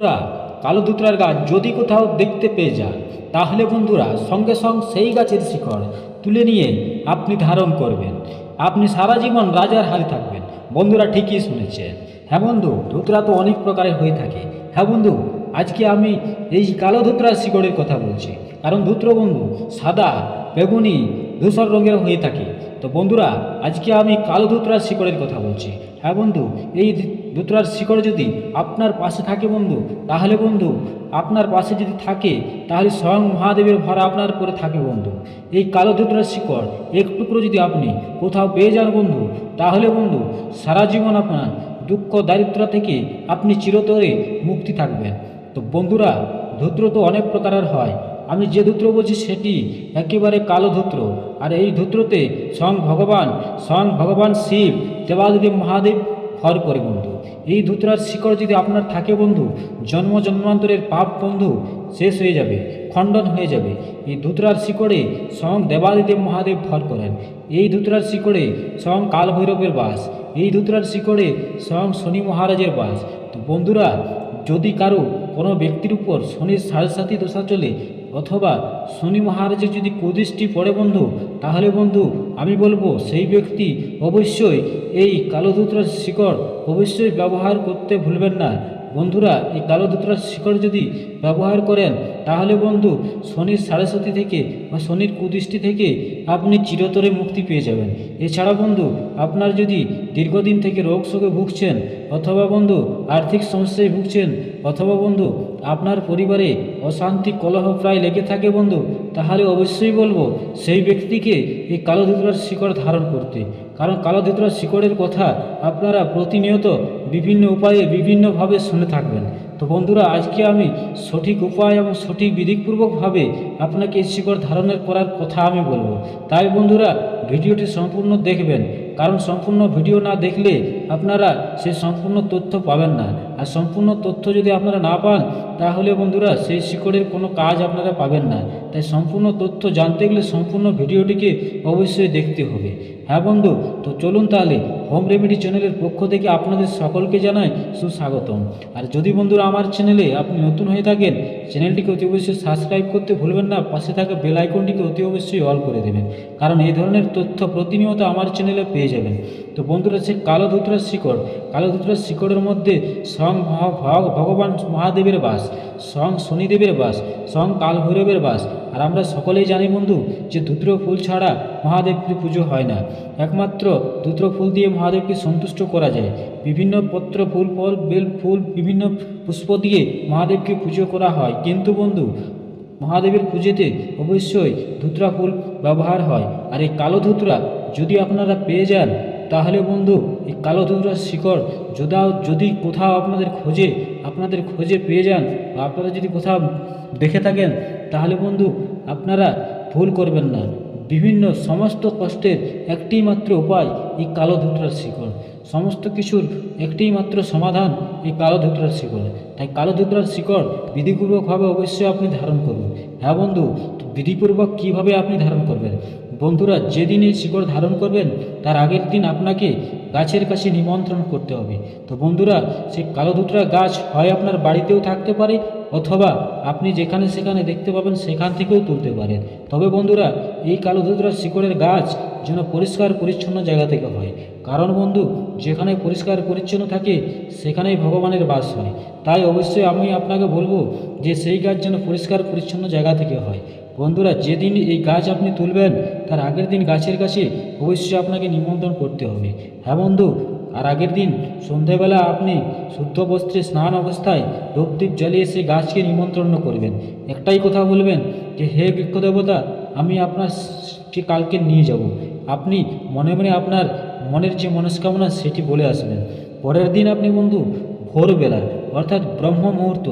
বন্ধুরা, কালো ধুতরার গাছ যদি কোথাও দেখতে পেয়ে যান তাহলে বন্ধুরা সঙ্গে সঙ্গে সেই গাছের শিকড় তুলে নিয়ে আপনি ধারণ করবেন। আপনি সারা জীবন রাজার হালে থাকবেন। বন্ধুরা ঠিকই শুনেছেন। হ্যাঁ বন্ধু, ধুতরা তো অনেক প্রকারের হয়ে থাকে। হ্যাঁ বন্ধু, আজকে আমি এই কালো ধুতরার শিকড়ের কথা বলছি। কারণ ধুত্র বন্ধু সাদা, বেগুনি, ধূসর রঙের হয়ে থাকে। তো বন্ধুরা, আজকে আমি কালো ধুতরার শিকড়ের কথা বলছি। হ্যাঁ বন্ধু, এই ধুতরার শিকড় যদি আপনার পাশে থাকে বন্ধু, তাহলে বন্ধু, আপনার পাশে যদি থাকে, তাহলে স্বয়ং মহাদেবের ভরা আপনার পরে থাকে বন্ধু। এই কালো ধুতরার শিকড়, এক টুকরো যদি আপনি কোথাও পেয়ে যান বন্ধু, তাহলে বন্ধু, সারা জীবন আপনার দুঃখ দারিদ্র থেকে আপনি চিরতরে মুক্তি থাকবেন। তো বন্ধুরা, ধুত্র তো অনেক প্রকারের হয়। আমি যে ধূত্র বলছি সেটি একেবারে কালো ধূত্র। আর এই ধূত্রতে স্বয়ং ভগবান স্বয়ং ভগবান শিব দেবাদেবী মহাদেব ভর করে বন্ধু। এই ধূত্রার শিকড় যদি আপনার থাকে বন্ধু, জন্ম জন্মান্তরের পাপ বন্ধু, শেষ হয়ে যাবে, খণ্ডন হয়ে যাবে। এই ধূত্রার শিকড়ে স্বয়ং দেবাদিদেব মহাদেব ভর করেন। এই ধূত্রার শিকড়ে স্বয়ং কালভৈরবের বাস। এই ধূত্রার শিকড়ে স্বয়ং শনি মহারাজের বাস। তো বন্ধুরা, যদি কারও কোনো ব্যক্তির উপর শনির সাড়ে দশা চলে অথবা শনি মহারাজের যদি কদৃষ্টি পড়ে বন্ধু, তাহলে বন্ধু, আমি বলব সেই ব্যক্তি অবশ্যই এই কালোধূত্রার শিকড় অবশ্যই ব্যবহার করতে ভুলবেন না। বন্ধুরা, এই কালোধূত্রার শিকড় যদি ব্যবহার করেন তাহলে বন্ধু, শনির সাথী থেকে বা শনির কুদৃষ্টি থেকে আপনি চিরতরে মুক্তি পেয়ে যাবেন। এছাড়া বন্ধু, আপনার যদি দীর্ঘদিন থেকে রোগ শোকে ভুগছেন অথবা বন্ধু, আর্থিক সমস্যায় ভুগছেন অথবা বন্ধু, আপনার পরিবারে অশান্তি, কলহ প্রায় লেগে থাকে বন্ধু, তাহলে অবশ্যই বলব, সেই ব্যক্তিকে এই কালো ধুতরার শিকড় ধারণ করতে। কারণ কালো ধুতরার শিকড়ের কথা আপনারা প্রতিনিয়ত বিভিন্ন উপায়ে, বিভিন্নভাবে শুনে থাকবেন। তো বন্ধুরা, আজকে আমি সঠিক উপায় এবং সঠিক বিধিপূর্বকভাবে আপনাকে শিকড় ধারণের করার কথা আমি বলব। তাই বন্ধুরা, ভিডিওটি সম্পূর্ণ দেখবেন। কারণ সম্পূর্ণ ভিডিও না দেখলে আপনারা সে সম্পূর্ণ তথ্য পাবেন না। আর সম্পূর্ণ তথ্য যদি আপনারা না পান, তাহলে বন্ধুরা সেই শিকড়ের কোনো কাজ আপনারা পাবেন না। তাই সম্পূর্ণ তথ্য জানতে গেলে সম্পূর্ণ ভিডিওটিকে অবশ্যই দেখতে হবে। হ্যাঁ বন্ধু, তো চলুন তাহলে হোম রেমেডি চ্যানেলের পক্ষ থেকে আপনাদের সকলকে জানাই সুস্বাগতম। আর যদি বন্ধুরা আমার চ্যানেলে আপনি নতুন হয়ে থাকেন, চ্যানেলটিকে অতি অবশ্যই সাবস্ক্রাইব করতে ভুলবেন না, পাশে থাকা বেল আইকনটিকে অতি অবশ্যই অল করে দেবেন। কারণ এই ধরনের তথ্য প্রতিনিয়ত আমার চ্যানেলে পেয়ে যাবেন। তো বন্ধুরা সে কালো ধুতরার শিকড়, কালো ধুতরার শিকড়ের মধ্যে স্বয়ং ভগ- ভগবান মহাদেবের বাস স্বয়ং শনিদেবের বাস স্বয়ং কাল ভৈরবের বাস। আর আমরা সকলেই জানি বন্ধু যে ধুত্র ফুল ছাড়া মহাদেবকে পুজো হয় না। একমাত্র ধুত্র ফুল দিয়ে মহাদেবকে সন্তুষ্ট করা যায়। বিভিন্ন পত্র, ফুল, ফল, বেল, ফুল, বিভিন্ন পুষ্প দিয়ে মহাদেবকে পুজো করা হয়। কিন্তু বন্ধু, মহাদেবের পুজোতে অবশ্যই ধুতরা ফুল ব্যবহার হয়। আর এই কালো ধুতরা যদি আপনারা পেয়ে যান তাহলে বন্ধু, এই কালো ধুতরার শিকড় যদাও যদি কোথাও আপনাদের খোঁজে আপনাদের খোঁজে পেয়ে যান বা আপনারা যদি কোথাও দেখে থাকেন, তাহলে বন্ধু, আপনারা ভুল করবেন না। বিভিন্ন সমস্ত কষ্টের একটি মাত্র উপায় এই কালো ধুতরার শিকড়। সমস্ত কিছুর একটি মাত্র সমাধান এই কালো ধুতরার শিকড়। তাই কালো ধুতরার শিকড় বিধিপূর্বকভাবে অবশ্যই আপনি ধারণ করুন। হ্যাঁ বন্ধু বিধিপূর্বক কীভাবে আপনি ধারণ করবেন? বন্ধুরা যেদিন এই শিকড় ধারণ করবেন, তার আগের দিন আপনাকে গাছের কাছে নিমন্ত্রণ করতে হবে। তো বন্ধুরা, সেই কালো ধুতরা গাছ হয় আপনার বাড়িতেও থাকতে পারে, অথবা আপনি যেখানে সেখানে দেখতে পাবেন, সেখান থেকেও তুলতে পারেন। তবে বন্ধুরা, এই কালো ধুতরা শিকড়ের গাছ যেন পরিষ্কার পরিচ্ছন্ন জায়গা থেকে হয়। কারণ বন্ধু, যেখানে পরিষ্কার পরিচ্ছন্ন থাকে, সেখানেই ভগবানের বাস হয়। তাই অবশ্যই আমি আপনাকে বলব যে, সেই গাছ যেন পরিষ্কার পরিচ্ছন্ন জায়গা থেকে হয়। বন্ধুরা, যেদিন এই গাছ আপনি তুলবেন, তার আগের দিন গাছের কাছে অবশ্যই আপনাকে নিমন্ত্রণ করতে হবে। হ্যাঁ বন্ধু? আর আগের দিন সন্ধেবেলা আপনি শুদ্ধ বস্ত্রে স্নান অবস্থায় ধূপদীপ জ্বালিয়ে সেই গাছকে নিমন্ত্রণ করবেন। একটাই কথা বলবেন যে, হে বৃক্ষ দেবতা আমি আপনার কালকে নিয়ে যাব। আপনি মনে মনে আপনার মনের যে মনস্কামনা সেটি বলে আসবেন। পরের দিন আপনি বন্ধু ভোরবেলা অর্থাৎ ব্রহ্ম মুহূর্ত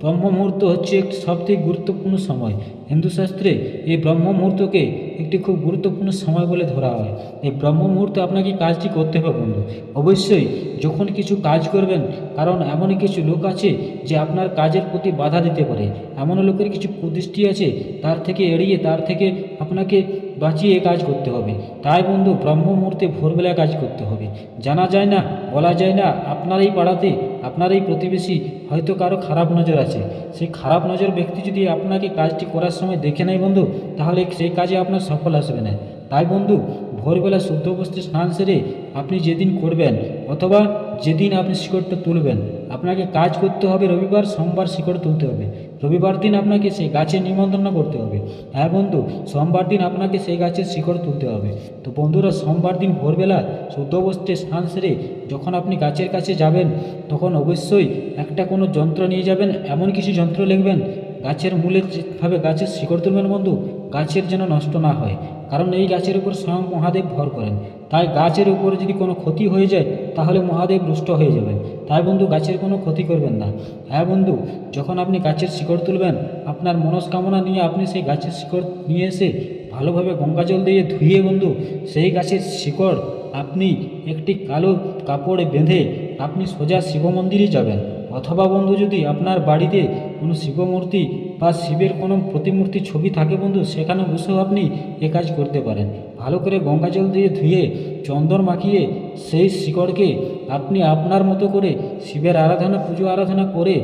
ব্রহ্ম মুহূর্ত হচ্ছে একটি সবথেকে গুরুত্বপূর্ণ সময়। হিন্দু শাস্ত্রে এই ব্রহ্ম মুহূর্তকে একটি খুব গুরুত্বপূর্ণ সময় বলে ধরা হয়। এই ব্রহ্ম মুহূর্তে আপনাকে কাজটি করতে হবে বন্ধু। অবশ্যই যখন কিছু কাজ করবেন, কারণ এমন কিছু লোক আছে যে আপনার কাজের প্রতি বাধা দিতে পারে। এমন লোকের কিছু কুদৃষ্টি আছে, তার থেকে এড়িয়ে তার থেকে আপনাকে বাঁচিয়ে কাজ করতে হবে। তাই বন্ধু ব্রহ্ম মুহূর্তে ভোরবেলা কাজ করতে হবে। জানা যায় না, বলা যায় না, আপনার এই পাড়াতে, আপনার এই প্রতিবেশী হয়তো কারও খারাপ নজর আছে। সেই খারাপ নজর ব্যক্তি যদি আপনাকে কাজটি করার সময় দেখে নেয় বন্ধু, তাহলে সেই কাজে আপনার সফল আসবে না। তাই বন্ধু, ভোরবেলা শুদ্ধ বস্ত্রে স্নান সেরে আপনি যেদিন করবেন অথবা যেদিন আপনি শিকড়টা তুলবেন, আপনাকে কাজ করতে হবে রবিবার, সোমবার শিকড় তুলতে হবে। রবিবার দিন আপনাকে সেই গাছে নিমন্ত্রণ করতে হবে। হ্যাঁ বন্ধু, সোমবার দিন আপনাকে সেই গাছের শিকড় তুলতে হবে। তো বন্ধুরা, সোমবার দিন ভোরবেলা শুদ্ধ বস্ত্রে স্নান সেরে যখন আপনি গাছের কাছে যাবেন, তখন অবশ্যই একটা কোনো যন্ত্র নিয়ে যাবেন, এমন কিছু যন্ত্র লিখবেন গাছের মূলের যেভাবে গাছের শিকড় তুলবেন বন্ধু, গাছের যেন নষ্ট না হয়। কারণ এই গাছের উপর স্বয়ং মহাদেব ভর করেন। তাই গাছের উপরে যদি কোনো ক্ষতি হয়ে যায়, তাহলে মহাদেব রুষ্ট হয়ে যাবেন। তাই বন্ধু, গাছের কোনো ক্ষতি করবেন না। হ্যাঁ বন্ধু, যখন আপনি গাছের শিকড় তুলবেন, আপনার মনস্কামনা নিয়ে আপনি সেই গাছের শিকড় নিয়ে এসে ভালোভাবে গঙ্গা জল দিয়ে ধুয়ে বন্ধু, সেই গাছের শিকড় আপনি একটি কালো কাপড়ে বেঁধে আপনি সোজা শিব মন্দিরে যাবেন। অথবা বন্ধু, যদি আপনার বাড়িতে কোনো শিবমূর্তি বা শিবের কোনো প্রতিমূর্তি ছবি থাকে বন্ধু, সেখানে বসেও আপনি এ কাজ করতে পারেন। ভালো করে গঙ্গা জল দিয়ে ধুয়ে, চন্দন মাখিয়ে সেই শিকড়কে আপনি আপনার মতো করে শিবের আরাধনা, পুজো আরাধনা করে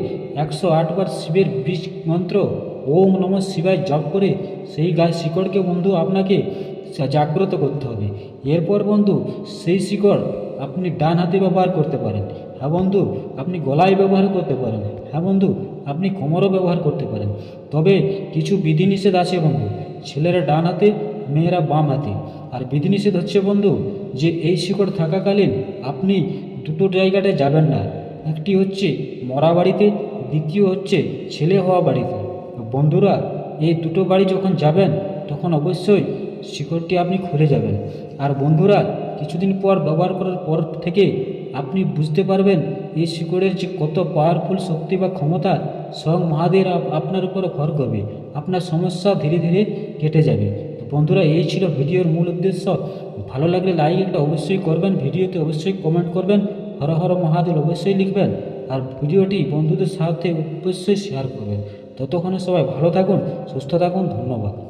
একশো আটবার শিবের বীজ মন্ত্র ওম নম শিবায় জপ করে সেই গাছ শিকড়কে বন্ধু আপনাকে জাগ্রত করতে হবে। এরপর বন্ধু, সেই শিকড় আপনি ডান হাতে ব্যবহার করতে পারেন। হ্যাঁ বন্ধু, আপনি গলায় ব্যবহার করতে পারেন। হ্যাঁ বন্ধু, আপনি কোমরও ব্যবহার করতে পারেন। তবে কিছু বিধিনিষেধ আছে বন্ধু। ছেলেরা ডান হাতে, মেয়েরা বাম হাতে। আর বিধিনিষেধ হচ্ছে বন্ধু যে এই শিকড় থাকাকালীন আপনি দুটো জায়গাতে যাবেন না। একটি হচ্ছে মরা বাড়িতে, দ্বিতীয় হচ্ছে ছেলে হওয়া বাড়িতে। বন্ধুরা, এই দুটো বাড়ি যখন যাবেন, তখন অবশ্যই শিকড়টি আপনি খুলে যাবেন। আর বন্ধুরা, কিছুদিন পর ব্যবহার করার পর থেকে আপনি বুঝতে পারবেন এই শিকড়ের যে কত পাওয়ারফুল শক্তি বা ক্ষমতা, স্বয়ং মহাদেব আপ- আপনার উপর ভর করবে, আপনার সমস্যা ধীরে ধীরে কেটে যাবে। তো বন্ধুরা, এই ছিল ভিডিওর মূল উদ্দেশ্য। ভালো লাগলে লাইক একটা অবশ্যই করবেন, ভিডিওতে অবশ্যই কমেন্ট করবেন, হর হর মহাদেব অবশ্যই লিখবেন, আর ভিডিওটি বন্ধুদের সাথে অবশ্যই শেয়ার করবেন। ততক্ষণে সবাই ভালো থাকুন, সুস্থ থাকুন, ধন্যবাদ।